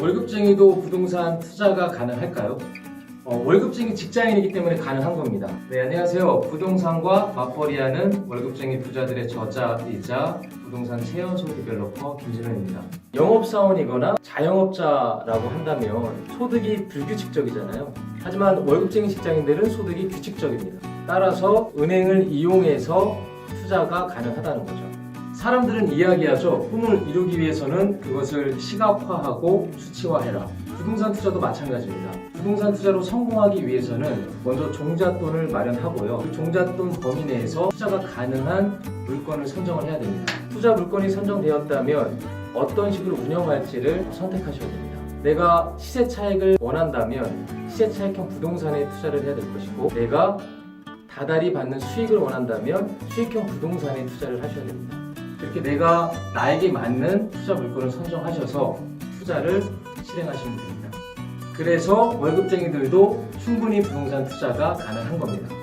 월급쟁이도 부동산 투자가 가능할까요? 어, 월급쟁이 직장인이기 때문에 가능한 겁니다. 네, 안녕하세요. 부동산과 맞벌이하는 월급쟁이 부자들의 저자이자 부동산 최연소 디벨로퍼 김진호입니다. 영업사원이거나 자영업자라고 한다면 소득이 불규칙적이잖아요. 하지만 월급쟁이 직장인들은 소득이 규칙적입니다. 따라서 은행을 이용해서 투자가 가능하다는 거죠. 사람들은 이야기하죠. 꿈을 이루기 위해서는 그것을 시각화하고 수치화해라. 부동산 투자도 마찬가지입니다. 부동산 투자로 성공하기 위해서는 먼저 종잣돈을 마련하고요. 그 종잣돈 범위 내에서 투자가 가능한 물건을 선정을 해야 됩니다. 투자 물건이 선정되었다면 어떤 식으로 운영할지를 선택하셔야 됩니다. 내가 시세 차익을 원한다면 시세 차익형 부동산에 투자를 해야 될 것이고 내가 다달이 받는 수익을 원한다면 수익형 부동산에 투자를 하셔야 됩니다. 이렇게 내가 나에게 맞는 투자 물건을 선정하셔서 투자를 실행하시면 됩니다. 그래서 월급쟁이들도 충분히 부동산 투자가 가능한 겁니다.